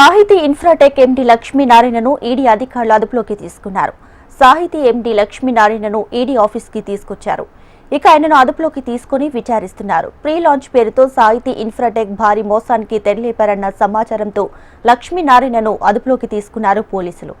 సాహితీ ఇన్ఫ్రాటెక్ ఎండి లక్ష్మీనారాయణను ఈడీ అధికారులు అదుపులోకి తీసుకున్నారు. సాహితీ ఎండి లక్ష్మీనారాయణను ఈడీ ఆఫీస్కి తీసుకొచ్చారు. ఇక ఆయనను అదుపులోకి తీసుకుని విచారిస్తున్నారు. ప్రీ లాంచ్ పేరుతో సాహితీ ఇన్ఫ్రాటెక్ భారీ మోసానికి తెరలేపారన్న సమాచారంతో లక్ష్మీనారాయణను అదుపులోకి తీసుకున్నారు పోలీసులు.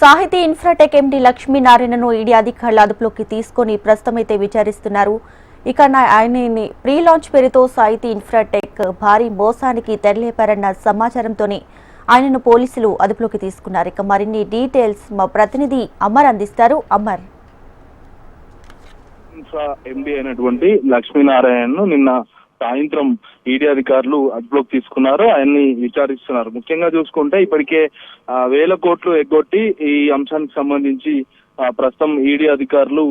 సాహితీ ఇన్ఫ్రాటెక్ ఎండి లక్ష్మీనారాయణను ఈడీ అధికారులు అదుపులోకి తీసుకొని ప్రస్తుతమైతే విచారిస్తున్నారు. ఇక ఆయనని ప్రీ లాంచ్ పేరుతో సాహితీ ఇన్ఫ్రాటెక్ భారీ మోసానికి తెరలేపారన్న సమాచారంతోనే ఆయనను పోలీసులు అదుపులోకి తీసుకున్నారు. ఇక మరిన్ని డీటెయిల్స్ మా ప్రతినిధి అమర్ అందిస్తారు. అమర్. ఇన్ఫ్రా ఎండి అయినటువంటి లక్ష్మీనారాయణను నిన్న సాయంత్రం ఈడీ అధికారులు అదుపులోకి తీసుకున్నారు ఆయన్ని విచారిస్తున్నారు. ముఖ్యంగా చూసుకుంటే ఇప్పటికే వేల కోట్లు ఎగ్గొట్టి ఈ అంశానికి సంబంధించి ప్రస్తుతం ఈడీ అధికారులు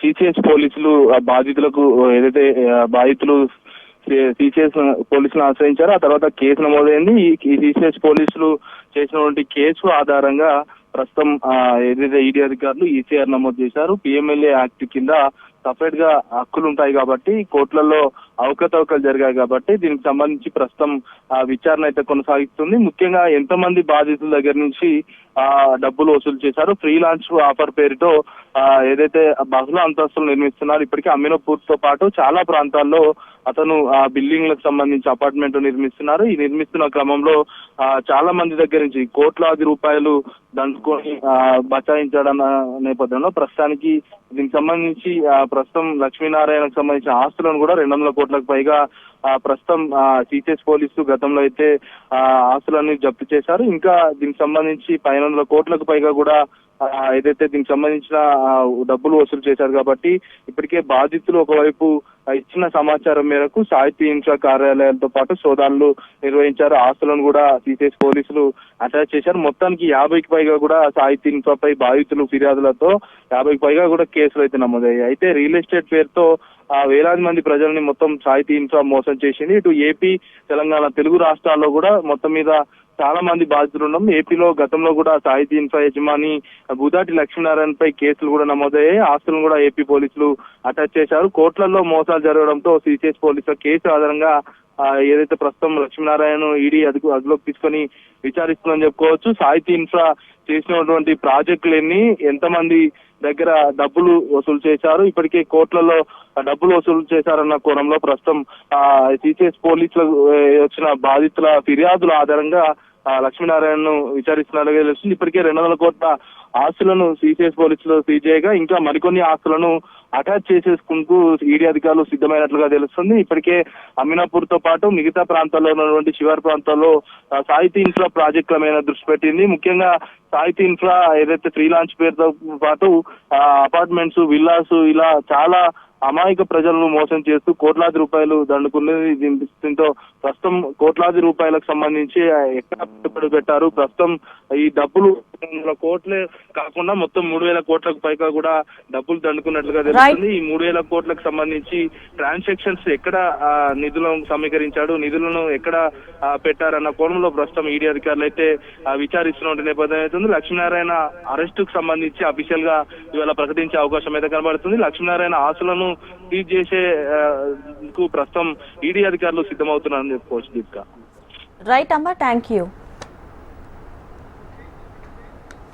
సిసిఎస్ పోలీసులు బాధితులకు ఏదైతే బాధితులు సిసిఎస్ పోలీసులు ఆశ్రయించారు ఆ తర్వాత కేసు నమోదైంది. ఈ సిసిఎస్ పోలీసులు చేసినటువంటి కేసు ఆధారంగా ప్రస్తుతం ఆ, ఏదైతే ఈడీ అధికారులు ఈసీఆర్ నమోదు చేశారు పిఎంఎల్ఏ యాక్ట్ కింద సపరేట్గా హక్కులు ఉంటాయి కాబట్టి కోర్టులలో అవకతవకలు జరిగాయి కాబట్టి దీనికి సంబంధించి ప్రస్తుతం ఆ విచారణ అయితే కొనసాగిస్తుంది. ముఖ్యంగా ఎంతమంది బాధితుల దగ్గర నుంచి ఆ డబ్బులు వసూలు చేశారు? ఫ్రీ లాంచ్ ఆఫర్ పేరుతో ఆ ఏదైతే బహుళ అంతస్తులు నిర్మిస్తున్నారు ఇప్పటికే అమీనపూర్తో పాటు చాలా ప్రాంతాల్లో అతను ఆ బిల్డింగ్లకు సంబంధించి అపార్ట్మెంట్ నిర్మిస్తున్నారు. ఈ నిర్మిస్తున్న క్రమంలో ఆ చాలా మంది దగ్గర నుంచి కోట్లాది రూపాయలు దండుకొని ఆ బచాయించడం నేపథ్యంలో ప్రస్తుతానికి దీనికి సంబంధించి ఆ ప్రస్తుతం లక్ష్మీనారాయణకు సంబంధించిన ఆస్తులను కూడా రెండు వందల కోట్లకు పైగా ఆ ప్రస్తుతం సీసీఎస్ పోలీసు గతంలో అయితే ఆ ఆస్తులన్నీ జప్తు చేశారు. ఇంకా దీనికి సంబంధించి పైన వందల కోట్లకు పైగా కూడా ఏదైతే దీనికి సంబంధించిన డబ్బులు వసూలు చేశారు కాబట్టి ఇప్పటికే బాధితులు ఒకవైపు ఇచ్చిన సమాచారం మేరకు సాహిత్య ఇన్ఫ్రా కార్యాలయాలతో పాటు సోదాలు నిర్వహించారు. ఆస్తులను కూడా తీసేసి పోలీసులు అటాచ్ చేశారు. మొత్తానికి యాభైకి పైగా కూడా సాహిత్య ఇన్ఫ్రాపై బాధితులు ఫిర్యాదులతో యాభైకి పైగా కూడా కేసులు అయితే నమోదయ్యాయి. అయితే రియల్ ఎస్టేట్ పేరుతో ఆ వేలాది మంది ప్రజల్ని మొత్తం సాహితీ ఇన్ఫ్రా మోసం చేసింది. ఇటు ఏపీ తెలంగాణ తెలుగు రాష్ట్రాల్లో కూడా మొత్తం మీద చాలా మంది బాధితులు ఉన్నాం. ఏపీలో గతంలో కూడా సాహితీ ఇన్ఫ్రా యజమాని బుదాటి లక్ష్మీనారాయణ పై కేసులు కూడా నమోదయ్యాయి. ఆస్తులను కూడా ఏపీ పోలీసులు అటాచ్ చేశారు. కోట్లలో మోసాలు జరగడంతో సిసిఎస్ పోలీసుల కేసు ఆధారంగా ఏదైతే ప్రస్తుతం లక్ష్మీనారాయణ ఈడీ అదుపు అదుపులోకి తీసుకొని విచారిస్తుందని చెప్పుకోవచ్చు. సాహితీ ఇన్ఫ్రా చేసినటువంటి ప్రాజెక్టులు ఎన్ని ఎంతమంది దగ్గర డబ్బులు వసూలు చేశారు? ఇప్పటికే కోర్టులలో డబ్బులు వసూలు చేశారన్న కోణంలో ప్రస్తుతం సిసిఎస్ పోలీసులకు వచ్చిన బాధితుల ఫిర్యాదుల ఆధారంగా లక్ష్మీనారాయణను విచారిస్తున్నట్లుగా తెలుస్తుంది. ఇప్పటికే రెండు వందల కోట్ల ఆస్తులను సిసిఎస్ పోలీసులు సీజ్ చేయగా ఇంకా మరికొన్ని ఆస్తులను అటాచ్ చేసేసుకుంటూ ఈడీ అధికారులు సిద్ధమైనట్లుగా తెలుస్తుంది. ఇప్పటికే అమినాపూర్తో పాటు మిగతా ప్రాంతాల్లో ఉన్నటువంటి శివారు ప్రాంతాల్లో సాహితీ ఇన్ఫ్రా ప్రాజెక్టుల మీద దృష్టి పెట్టింది. ముఖ్యంగా సాహితీ ఇన్ఫ్రా ఏదైతే ఫ్రీ లాంచ్ పేరుతో పాటు అపార్ట్మెంట్స్ విల్లాస్ ఇలా చాలా అమాయక ప్రజలను మోసం చేస్తూ కోట్లాది రూపాయలు దండుకున్నది దీంతో ప్రస్తుతం కోట్లాది రూపాయలకు సంబంధించి ఎక్కడ పెట్టుబడి పెట్టారు ప్రస్తుతం ఈ డబ్బులు వందల కోట్లే కాకుండా మొత్తం మూడు వేల కోట్లకు పైగా కూడా డబ్బులు దండుకున్నట్లుగా తెలుస్తుంది. ఈ మూడు వేల కోట్లకు సంబంధించి ట్రాన్సాక్షన్స్ ఎక్కడ నిధులను సమీకరించాడు నిధులను ఎక్కడ పెట్టారన్న కోణంలో ప్రస్తుతం ఈడీ అధికారులు అయితే విచారిస్తున్న నేపథ్యం అవుతుంది లక్ష్మీనారాయణ అరెస్ట్కు సంబంధించి అఫీషియల్గా ఇవాళ ప్రకటించే అవకాశం అయితే కనబడుతుంది. లక్ష్మీనారాయణ ఆశలను సీజ్ చేసే కు ప్రస్తుతం ఈడీ అధికారులు సిద్ధమవుతున్నారని చెప్పుకోవచ్చు దీపిక. రైట్ అమ్మా థ్యాంక్ యూ